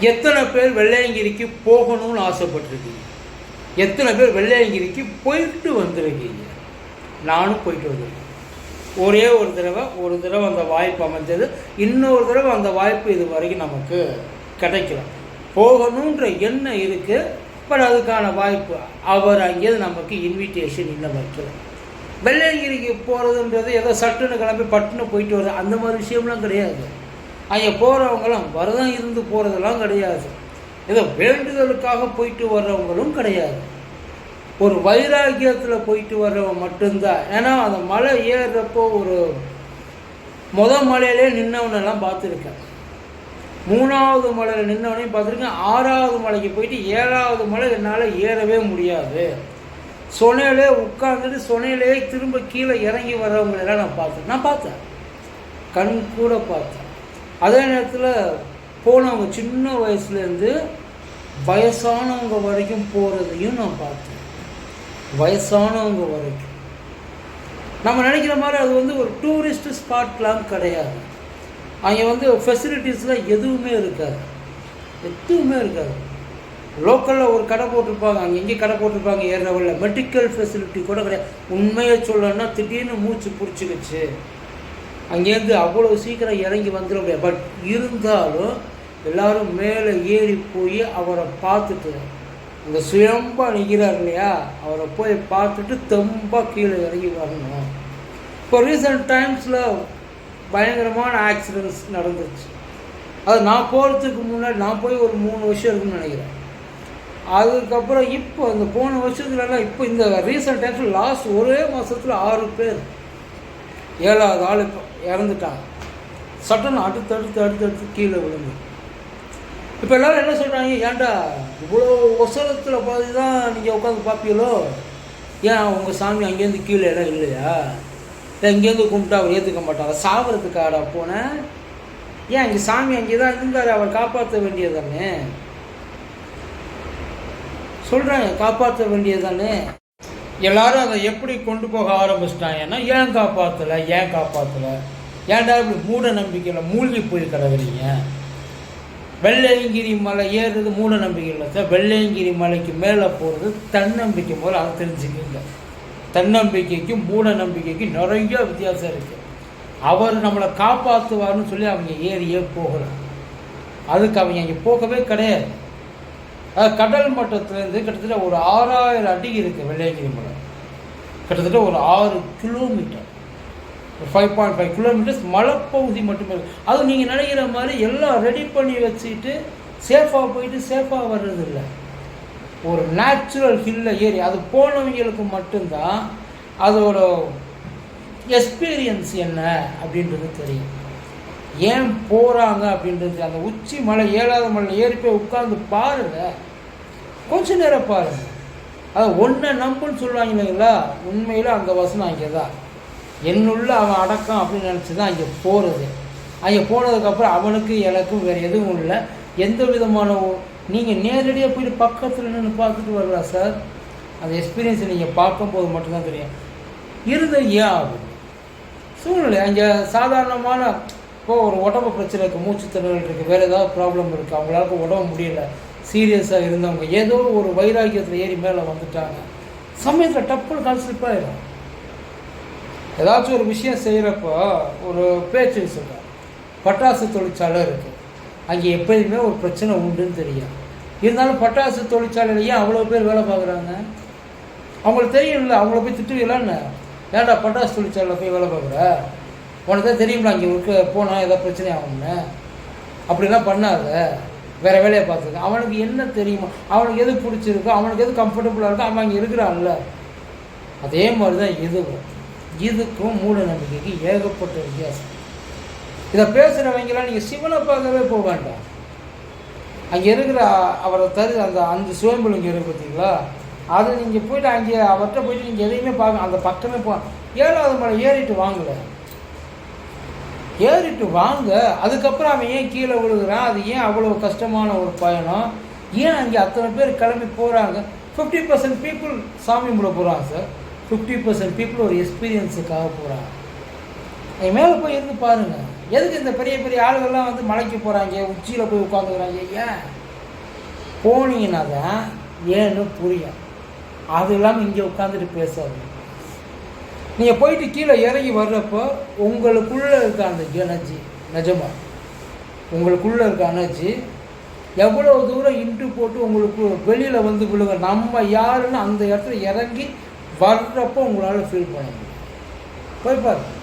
எத்தனை பேர் வெள்ளையங்கிரிக்கு போகணும்னு ஆசைப்பட்டிருக்கீங்க? எத்தனை பேர் வெள்ளையங்கிரிக்கு போயிட்டு வந்திருக்கீங்க? நானும் போயிட்டு வந்திருக்கேன். ஒரே ஒரு தடவை ஒரு தடவை அந்த வாய்ப்பு அமைஞ்சது. இன்னொரு தடவை அந்த வாய்ப்பு இது வரைக்கும் நமக்கு கிடைக்கல. போகணுன்ற எண்ணம் இருக்குது பட் அதுக்கான வாய்ப்பு அவர் அங்கேயே நமக்கு இன்விடேஷன் இன்னும் வைக்கல. வெள்ளையங்கிரிக்கு போகிறதுன்றது ஏதோ சட்டுன்னு கிளம்பி பட்டுன்னு போயிட்டு வருது அந்த மாதிரி விஷயம்லாம் கிடையாது. அங்கே போகிறவங்களாம் விரதம் இருந்து போகிறதெல்லாம் கிடையாது. ஏதோ வேண்டுதலுக்காக போயிட்டு வர்றவங்களும் கிடையாது. ஒரு வைராக்கியத்தில் போயிட்டு வர்றவன் மட்டும்தான். ஏன்னா அந்த மலை ஏறுறப்போ ஒரு முத மலையிலே நின்னவனெல்லாம் பார்த்துருக்கேன். மூணாவது மலையில் நின்னவனையும் பார்த்துருக்கேன். ஆறாவது மலைக்கு போயிட்டு ஏழாவது மலை என்னால் ஏறவே முடியாது. சொனையிலே உட்காந்துட்டு சொனையிலே திரும்ப கீழே இறங்கி வர்றவங்களெல்லாம் நான் பார்த்தேன். நான் பார்த்தேன். கண் கூட பார்த்தேன். அதே நேரத்தில் போனவங்க சின்ன வயசுலேருந்து வயசானவங்க வரைக்கும் போகிறதையும் நான் பார்த்தேன். வயசானவங்க வரைக்கும். நம்ம நினைக்கிற மாதிரி அது வந்து ஒரு டூரிஸ்ட் ஸ்பாட்லாம் கிடையாது. அங்கே வந்து ஃபெசிலிட்டிஸ்லாம் எதுவுமே இருக்காது. எதுவுமே இருக்காது. லோக்கலில் ஒரு கடை போட்டிருப்பாங்க அங்கே எங்கேயும் கடை போட்டிருப்பாங்க ஏறவழில் மெடிக்கல் ஃபெசிலிட்டி கூட கிடையாது. உண்மையை சொல்லணும்னா திடீர்னு மூச்சு பிடிச்சிக்கிச்சு. அங்கேருந்து அவ்வளோ சீக்கிரம் இறங்கி வந்துட முடியாது. பட் இருந்தாலும் எல்லோரும் மேலே ஏறி போய் அவரை பார்த்துட்டு அந்த சுயம்பாக நிற்கிறார் இல்லையா அவரை போய் பார்த்துட்டு தெம்பாக கீழே இறங்கி வரணும். இப்போ ரீசெண்ட் டைம்ஸில் பயங்கரமான ஆக்சிடென்ட்ஸ் நடந்துச்சு அது நான் போகிறதுக்கு முன்னாடி நான் போய் ஒரு மூணு வருஷம் இருக்குன்னு நினைக்கிறேன். அதுக்கப்புறம் இப்போ இந்த போன வருஷத்துலலாம் இப்போ இந்த ரீசெண்ட் டைம்ஸில் லாஸ்ட் ஒரே மாதத்தில் ஆறு பேர் ஏழாவது ஆள் இப்போ இறந்துட்டாங்க சட்டன் அடுத்து அடுத்து அடுத்து அடுத்து கீழே விழுந்து. இப்போ எல்லோரும் என்ன சொல்கிறாங்க ஏன்டா இவ்வளோ ஒசரத்தில் பார்த்து தான் நீங்கள் உட்காந்து பார்ப்பீங்களோ ஏன் உங்கள் சாமி அங்கேருந்து கீழே இடம் இல்லையா? இல்லை இங்கேருந்து கும்பிட்டா அவர் ஏற்றுக்க மாட்டாங்க சாவறதுக்காடா போனேன் ஏன் இங்கே சாமி அங்கே தான் இருந்தார்? அவர் காப்பாற்ற வேண்டியது தானே சொல்கிறாங்க காப்பாற்ற வேண்டியது தானே எல்லாரும் அதை எப்படி கொண்டு போக ஆரம்பிச்சிட்டாங்கன்னா ஏன் காப்பாற்றலை ஏன் காப்பாற்றலை ஏன்டா இப்படி மூட நம்பிக்கையில் மூழ்கி போய் கிடக்குறீங்க? வெள்ளையங்கிரி மலை ஏறுறது மூட நம்பிக்கையில் சார். வெள்ளையங்கிரி மலைக்கு மேலே போகிறது தன்னம்பிக்கை போல் அதை தெரிஞ்சுக்கிங்க. தன்னம்பிக்கைக்கும் மூட நம்பிக்கைக்கும் நிறைய வித்தியாசம் இருக்குது அவர் நம்மளை காப்பாற்றுவார்னு சொல்லி அவங்க ஏறியே போகலாம் அதுக்கு அவங்க இங்கே போகவே கிடையாது. கடல் மட்டத்துலேருந்து கிட்டத்தட்ட ஒரு ஆறாயிரம் அடி இருக்குது வெள்ளையங்கிரி மலை. கிட்டத்தட்ட ஒரு ஆறு கிலோமீட்டர். ஒரு ஃபைவ் பாயிண்ட் ஃபைவ் கிலோமீட்டர்ஸ் மலைப்பகுதி மட்டுமே அது நீங்கள் நினைக்கிற மாதிரி எல்லாம் ரெடி பண்ணி வச்சுட்டு சேஃபாக போயிட்டு சேஃபாக வர்றது இல்லை. ஒரு நேச்சுரல் ஹில்ல ஏறி அது போனவங்களுக்கு மட்டும்தான் அதோட எக்ஸ்பீரியன்ஸ் என்ன அப்படின்றது தெரியும். ஏன் போகிறாங்க அப்படின்றது அந்த உச்சி மலை ஏழாவது மலை ஏறி போய் உட்காந்து பாருங்க. கொஞ்ச நேரம் பாருங்க. அது ஒன்றை நம்புன்னு சொல்லுவாங்க இல்லைங்களா? உண்மையில் அந்த வசனம் அங்கே தான் என்னுள்ள அவன் அடக்கம் அப்படின்னு நினச்சி தான் அங்கே போகிறது அங்கே போனதுக்கப்புறம் அவனுக்கு எனக்கும் வேறு எதுவும் இல்லை. எந்த விதமான நீங்கள் நேரடியாக போயிட்டு பக்கத்தில் நின்று பார்த்துட்டு வரலாம் சார். அந்த எக்ஸ்பீரியன்ஸை நீங்கள் பார்க்கும்போது மட்டும்தான் தெரியும். இருந்த ஏன் ஆகும். சூழ்நிலை அங்கே சாதாரணமான இப்போ ஒரு உடம்பு பிரச்சனை இருக்குது மூச்சு திணறல் இருக்குது வேறு ஏதாவது ப்ராப்ளம் இருக்குது அவங்களால உடம்பு முடியல சீரியஸாக இருந்தவங்க ஏதோ ஒரு வைராக்கியத்தில் ஏறி மேலே வந்துட்டாங்க. சமயத்தில் டப்புன்னு கால் ஸ்லிப் ஏதாச்சும் ஒரு விஷயம் செய்கிறப்போ ஒரு பேச்சு சொல்கிறேன் பட்டாசு தொழிற்சாலை இருக்குது அங்கே எப்போதுமே ஒரு பிரச்சனை உண்டுன்னு தெரியும். இருந்தாலும் பட்டாசு தொழிற்சாலையில் ஏன் அவ்வளோ பேர் வேலை பார்க்குறாங்க? அவங்களுக்கு தெரியும்ல அவங்கள போய் திட்டுவீங்களான்னு ஏன்டா பட்டாசு தொழிற்சாலையில் போய் வேலை பார்க்குற? உனக்கு தான் தெரியும்ல அங்கே இருக்க போனால் ஏதாவது பிரச்சனை ஆகும்னு. அப்படிலாம் பண்ணாத. வேறு வேலையை பார்த்துக்க. அவனுக்கு என்ன தெரியுமோ அவனுக்கு எது பிடிச்சிருக்கோ அவனுக்கு எது கம்ஃபர்டபுளாக இருக்கோ அவன் அங்கே இருக்கிறான்ல. அதே மாதிரி தான் இதுவும். இதுக்கும் மூட நம்பிக்கைக்கு ஏகப்பட்ட வித்தியாசம். இதை பேசுகிறவங்களாம் நீங்கள் சிவனை பார்க்கவே போக வேண்டாம். அங்கே இருக்கிற அவரை தரு அந்த அஞ்சு சுயம்புலிங்க இருக்கு பார்த்தீங்களா அது நீங்கள் போயிட்டு அங்கே அவர்கிட்ட போயிட்டு நீங்கள் எதையுமே பார்க்க அந்த பக்கமே போ ஏழாவது மலை ஏறிட்டு வாங்கலை ஏறிட்டு வாங்க. அதுக்கப்புறம் அவன் ஏன் கீழே விழுகிறான்? அது ஏன் அவ்வளோ கஷ்டமான ஒரு பயணம்? ஏன் அங்கே அத்தனை பேர் கிளம்பி போகிறாங்க ஃபிஃப்டி பர்சன்ட் பீப்புள் சாமி கும்பிட போகிறாங்க சார் ஃபிஃப்டி பர்சன்ட் பீப்புள் ஒரு எக்ஸ்பீரியன்ஸுக்காக போகிறாங்க என் மேலே போய் இருந்து பாருங்கள் எதுக்கு இந்த பெரிய பெரிய ஆளுகள்லாம் வந்து மலைக்கு போகிறாங்க உச்சியில் போய் உட்காந்துக்கிறாங்க ஏன்? போனீங்கன்னா தான் ஏன்னு புரியும். அது இல்லாமல் இங்கே உட்காந்துட்டு பேசாது நீங்கள் போயிட்டு கீழே இறங்கி வர்றப்போ உங்களுக்குள்ளே இருக்க அந்த எனர்ஜி நிஜமா? உங்களுக்குள்ளே இருக்க எனர்ஜி எவ்வளோ தூரம் இன்ட்டு போட்டு உங்களுக்கு வெளியில் வந்து விழுங்க நம்ம யாருன்னு அந்த இடத்துல இறங்கி வர்றப்போ உங்களால் ஃபீல் பண்ண முடியும். போய் பாருங்கள்